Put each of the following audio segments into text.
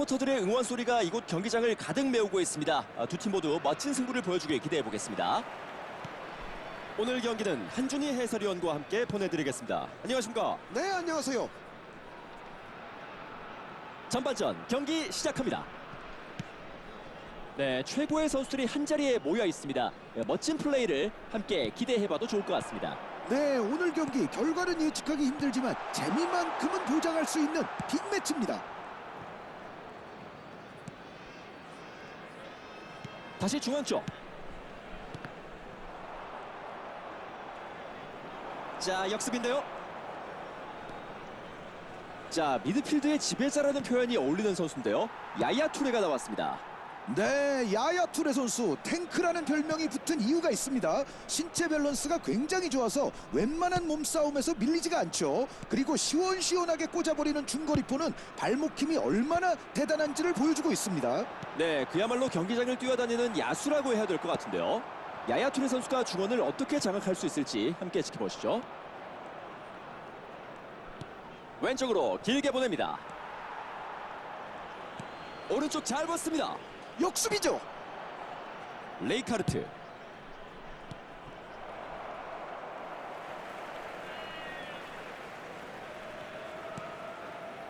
서포터들의 응원 소리가 이곳 경기장을 가득 메우고 있습니다. 아, 두팀 모두 멋진 승부를 보여주길 기대해 보겠습니다. 오늘 경기는 한준희 해설위원과 함께 보내드리겠습니다. 안녕하십니까? 네, 안녕하세요. 전반전 경기 시작합니다. 네, 최고의 선수들이 한 자리에 모여 있습니다. 네, 멋진 플레이를 함께 기대해봐도 좋을 것 같습니다. 네, 오늘 경기 결과는 예측하기 힘들지만 재미만큼은 보장할 수 있는 빅매치입니다. 다시 중앙 쪽. 자, 역습인데요. 자, 미드필드의 지배자라는 표현이 어울리는 선수인데요. 야야 투레가 나왔습니다. 네, 야야 투레 선수 탱크라는 별명이 붙은 이유가 있습니다. 신체 밸런스가 굉장히 좋아서 웬만한 몸싸움에서 밀리지가 않죠. 그리고 시원시원하게 꽂아버리는 중거리포는 발목 힘이 얼마나 대단한지를 보여주고 있습니다. 네, 그야말로 경기장을 뛰어다니는 야수라고 해야 될 것 같은데요. 야야 투레 선수가 중원을 어떻게 장악할 수 있을지 함께 지켜보시죠. 왼쪽으로 길게 보냅니다. 오른쪽 잘 봤습니다. 역습이죠. 레이카르트.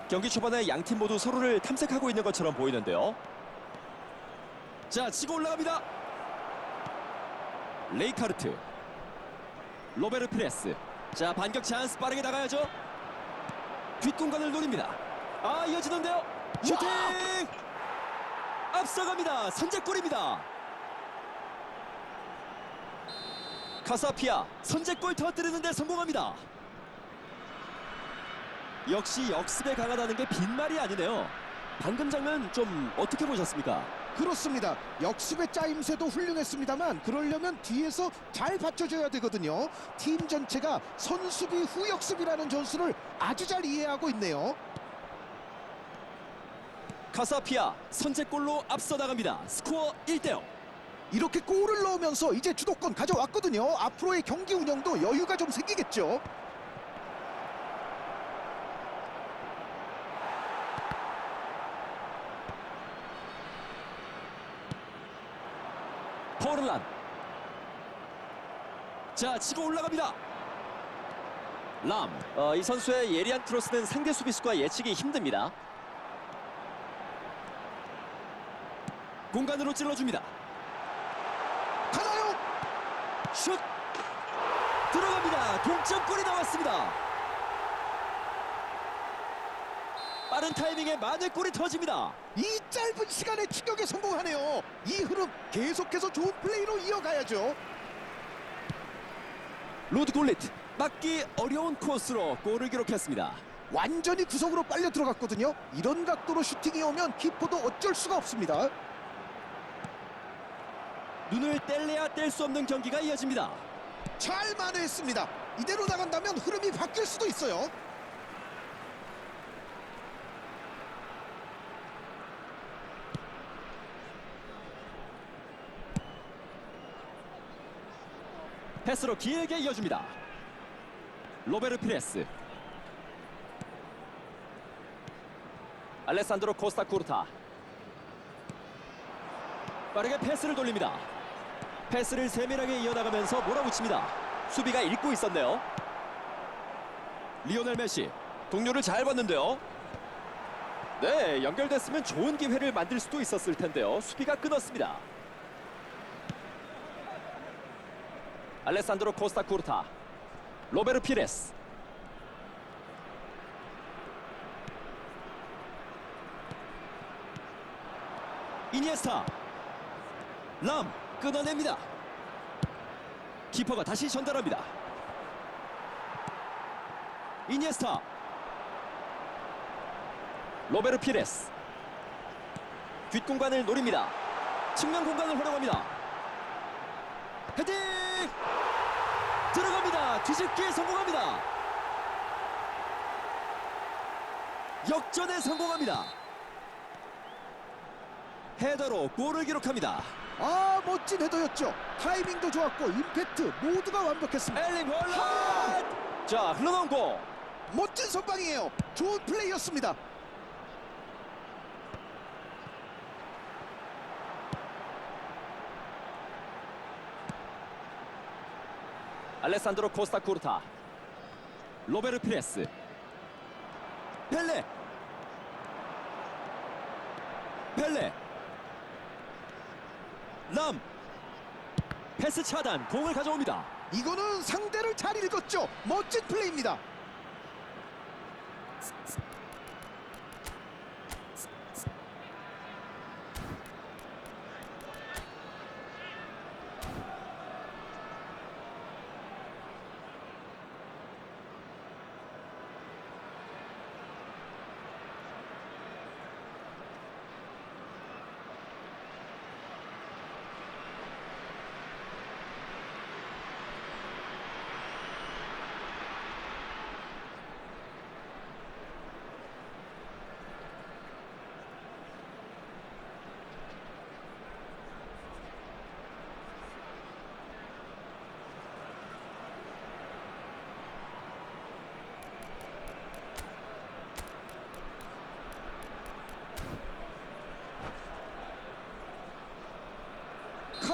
경기 초반에 양 팀 모두 서로를 탐색하고 있는 것처럼 보이는데요. 자, 치고 올라갑니다. 레이카르트. 로베르 프레스. 자, 반격 찬스 빠르게 나가야죠. 뒷공간을 노립니다. 아, 이어지는데요. 슈팅! 앞서갑니다. 선제골입니다. 카사피아 선제골 터뜨리는데 성공합니다. 역시 역습에 강하다는 게 빈말이 아니네요. 방금 장면 좀 어떻게 보셨습니까? 그렇습니다. 역습의 짜임새도 훌륭했습니다만 그러려면 뒤에서 잘 받쳐줘야 되거든요. 팀 전체가 선수비 후 역습이라는 전술을 아주 잘 이해하고 있네요. 카사피아 선제골로 앞서 나갑니다. 스코어 1대0. 이렇게 골을 넣으면서 이제 주도권 가져왔거든요. 앞으로의 경기 운영도 여유가 좀 생기겠죠. 포르란. 자, 치고 올라갑니다. 람. 어, 이 선수의 예리한 크로스는 상대 수비수가 예측이 힘듭니다. 공간으로 찔러줍니다. 가나요? 슛! 들어갑니다. 동점골이 나왔습니다. 빠른 타이밍에 만회골이 터집니다. 이 짧은 시간에 추격에 성공하네요. 이 흐름 계속해서 좋은 플레이로 이어가야죠. 로드 골리트 막기 어려운 코스로 골을 기록했습니다. 완전히 구석으로 빨려 들어갔거든요. 이런 각도로 슈팅이 오면 키퍼도 어쩔 수가 없습니다. 눈을 뗄래야 뗄 수 없는 경기가 이어집니다. 잘 만회했습니다. 이대로 나간다면 흐름이 바뀔 수도 있어요. 패스로 길게 이어줍니다. 로베르 피레스. 알레산드로 코스타 쿠르타. 빠르게 패스를 돌립니다. 패스를 세밀하게 이어나가면서 몰아붙입니다. 수비가 읽고 있었네요. 리오넬 메시 동료를 잘 봤는데요. 네, 연결됐으면 좋은 기회를 만들 수도 있었을 텐데요. 수비가 끊었습니다. 알레산드로 코스타 쿠르타 로베르 피레스 이니에스타 람 끊어냅니다. 키퍼가 다시 전달합니다. 이니에스타. 로베르 피레스. 뒷공간을 노립니다. 측면 공간을 활용합니다. 헤딩! 들어갑니다. 뒤집기에 성공합니다. 역전에 성공합니다. 헤더로 골을 기록합니다. 아 멋진 헤더였죠. 타이밍도 좋았고 임팩트 모두가 완벽했습니다. 엘링 홀란! 자 흘러나온 공. 멋진 선방이에요. 좋은 플레이였습니다. 알레산드로 코스타 쿠르타 로베르 피레스 펠레 펠레 람 패스 차단 공을 가져옵니다 이거는 상대를 잘 읽었죠. 멋진 플레이입니다.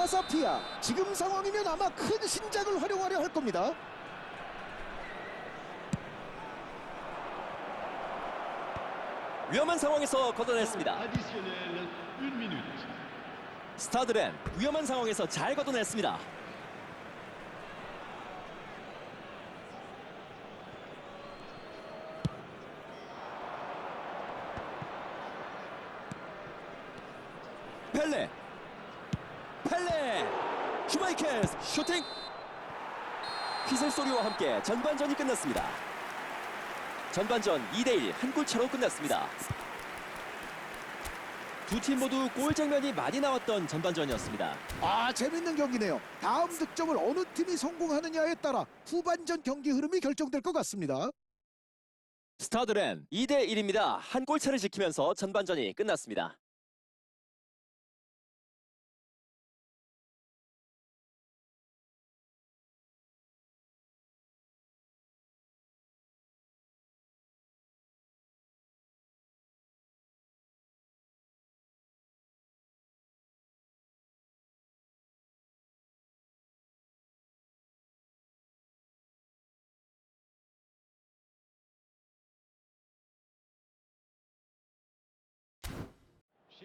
카사피아 지금 상황이면 아마 큰 신장을 활용하려 할 겁니다. 위험한 상황에서 걷어냈습니다. 스타드렌 위험한 상황에서 잘 걷어냈습니다 펠레 펠레 슈마이케스 슈팅 휘슬 소리와 함께 전반전이 끝났습니다 전반전 2대1 한 골차로 끝났습니다 두 팀 모두 골 장면이 많이 나왔던 전반전이었습니다 아 재밌는 경기네요. 다음 득점을 어느 팀이 성공하느냐에 따라 후반전 경기 흐름이 결정될 것 같습니다. 스타드렌 2대 1입니다. 한 골차를 지키면서 전반전이 끝났습니다.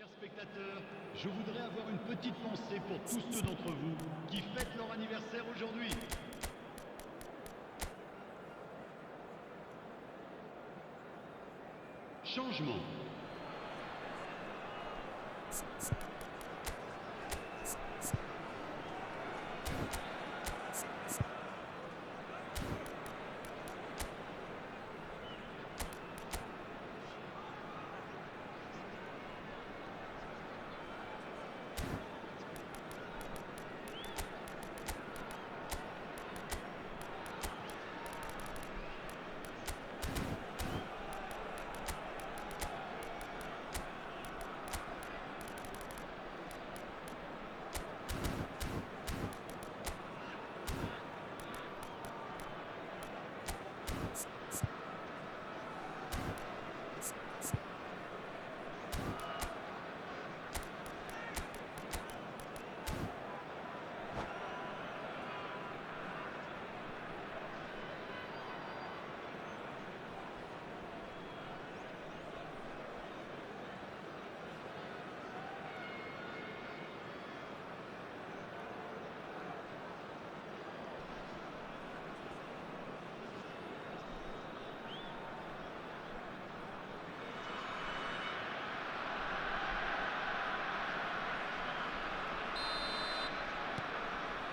Chers spectateurs, je voudrais avoir une petite pensée pour tous ceux d'entre vous qui fêtent leur anniversaire aujourd'hui. Changement.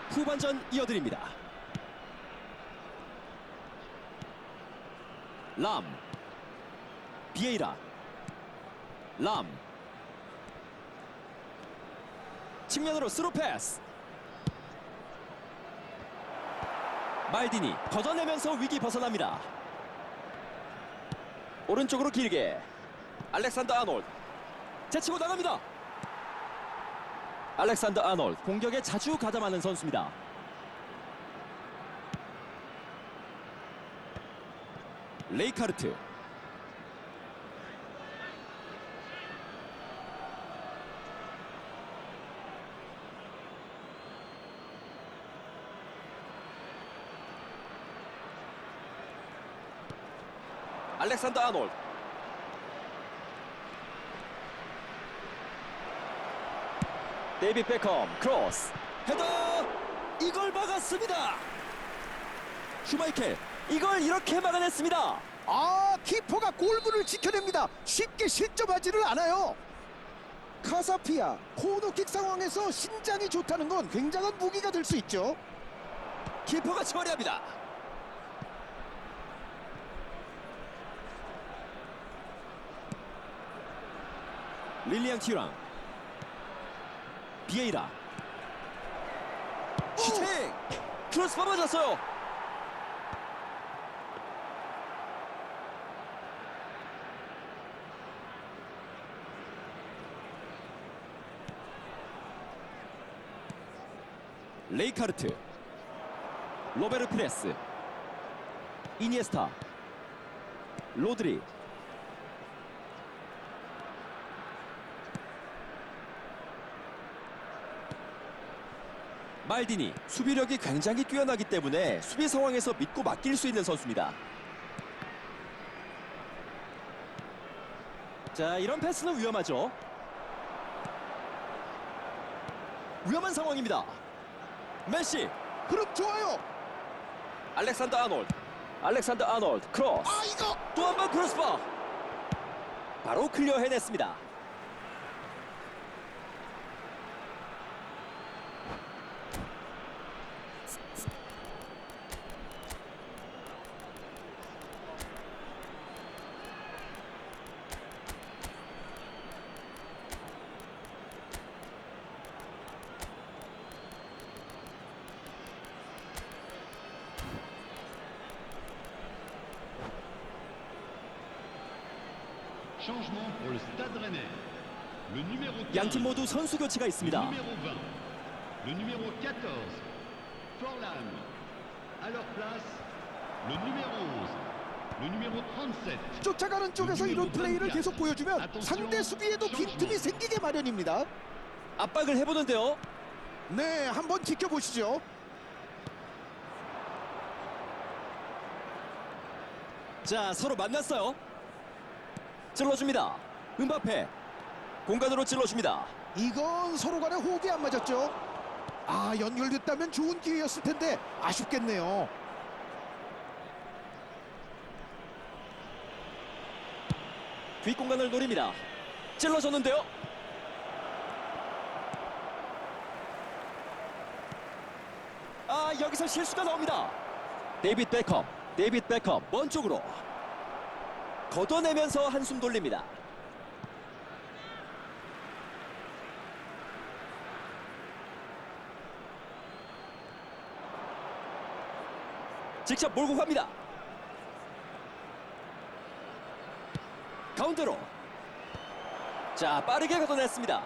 후반전 이어드립니다. 람 비에이라 람 측면으로 스루 패스 말디니 걷어내면서 위기 벗어납니다. 오른쪽으로 길게 알렉산더 아놀드 제치고 나갑니다. 알렉산더 아놀 공격에 자주 가담하는 선수입니다. 레이카르트 알렉산더 아놀 데이비 베컴 크로스 헤더 이걸 막았습니다. 슈마이켈 이걸 이렇게 막아냈습니다. 아 키퍼가 골문을 지켜냅니다. 쉽게 실점하지를 않아요. 카사피아 코너킥 상황에서 신장이 좋다는 건 굉장한 무기가 될 수 있죠. 키퍼가 처리합니다. 릴리앙 티랑 비에이라. 슈팅 크로스 맞았어요. 레이카르트. 로베르 프레스. 이니에스타. 로드리 말디니 수비력이 굉장히 뛰어나기 때문에 수비 상황에서 믿고 맡길 수 있는 선수입니다. 자 이런 패스는 위험하죠. 위험한 상황입니다. 메시 흐름 좋아요. 알렉산더 아놀드 알렉산더 아놀드 크로스 아 이거 또한 번 크로스바 바로 클리어 해냈습니다 양팀 모두 선수 교체가 있습니다 numéro 20, le numéro 14, Forlan. À leur place, le numéro 11, le numéro 37. 쫓아가는 쪽에서 이런 플레이를 계속 보여주면 상대 수비에도 빈틈이 생기게 마련입니다. 압박을 해보는데요 네, 한번 지켜보시죠. 자 서로 만났어요 찔러줍니다 은바페 공간으로 찔러줍니다. 이건 서로 간에 호흡이 안 맞았죠. 아, 연결됐다면 좋은 기회였을 텐데 아쉽겠네요. 뒷공간을 노립니다. 찔러줬는데요. 아 여기서 실수가 나옵니다. 데이빗 베컴 데이빗 베컴 먼 쪽으로. 걷어내면서 한숨 돌립니다 직접 몰고 갑니다. 가운데로. 자 빠르게 걷어냈습니다.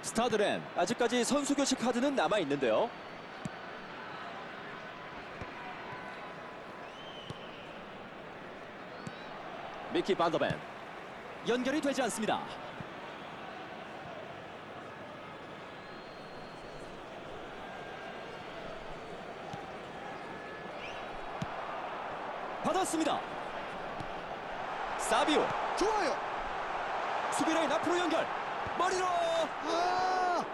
스타드렌 아직까지 선수 교체 카드는 남아 있는데요. 미키 반더벤 연결이 되지 않습니다 받았습니다. 사비오 좋아요. 수비라인 앞으로 연결 머리로 아,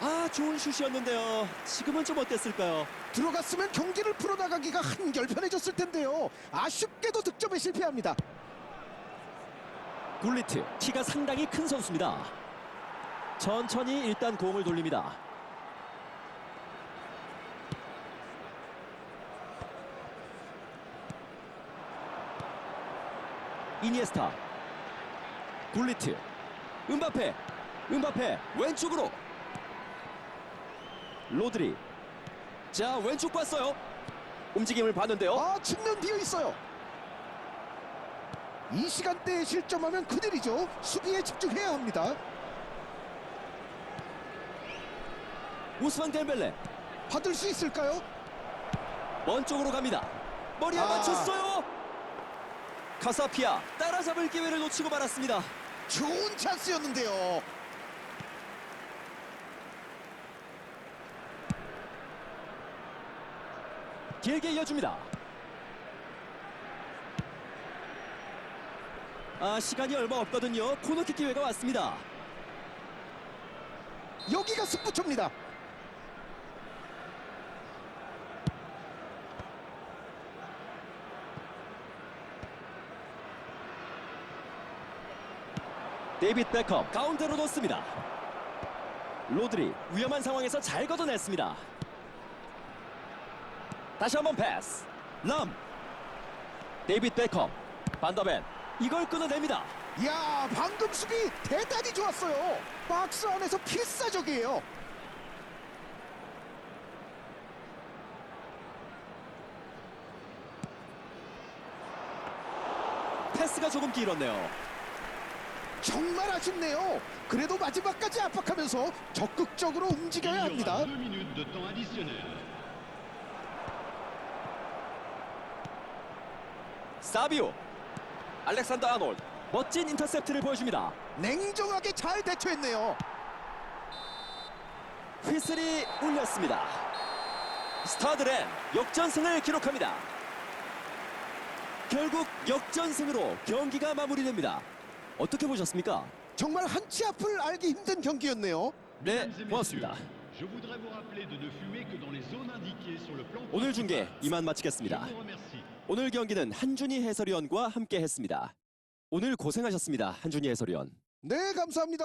아 좋은 슛이었는데요. 지금은 좀 어땠을까요? 들어갔으면 경기를 풀어나가기가 한결 편해졌을 텐데요. 아쉽게도 득점에 실패합니다. 굴리트 키가 상당히 큰 선수입니다. 천천히 일단 공을 돌립니다. 이니에스타 굴리트 은바페 은바페 왼쪽으로 로드리 자 왼쪽 봤어요 움직임을 봤는데요 아, 측면 비어 있어요. 이 시간대에 실점하면 큰일이죠. 수비에 집중해야 합니다. 우스만 덴벨레 받을 수 있을까요? 먼 쪽으로 갑니다. 머리에 아. 맞췄어요. 가사피아 따라잡을 기회를 놓치고 말았습니다. 좋은 찬스였는데요. 길게 이어줍니다. 아 시간이 얼마 없거든요. 코너킥 기회가 왔습니다. 여기가 승부처입니다. 데이빗 베컴 가운데로 놓습니다. 로드리 위험한 상황에서 잘 걷어냈습니다. 다시 한번 패스. 람. 데이빗 베컴. 반더벤. 이걸 끊어냅니다. 야 방금 수비 대단히 좋았어요. 박스 안에서 필사적이에요. 패스가 조금 길었네요. 정말 아쉽네요. 그래도 마지막까지 압박하면서 적극적으로 움직여야 합니다. 사비오. 알렉산더 아놀드. 멋진 인터셉트를 보여줍니다. 냉정하게 잘 대처했네요. 휘슬이 울렸습니다. 스타드렌 역전승을 기록합니다. 결국 역전승으로 경기가 마무리됩니다. 어떻게 보셨습니까? 정말 한치 앞을 알기 힘든 경기였네요. 네, 고맙습니다. 오늘 중계. 이만 마치겠습니다. 오늘 경기는 한준희 해설위원과 함께 했습니다. 오늘 고생하셨습니다. 한준희 해설위원. 네 감사합니다.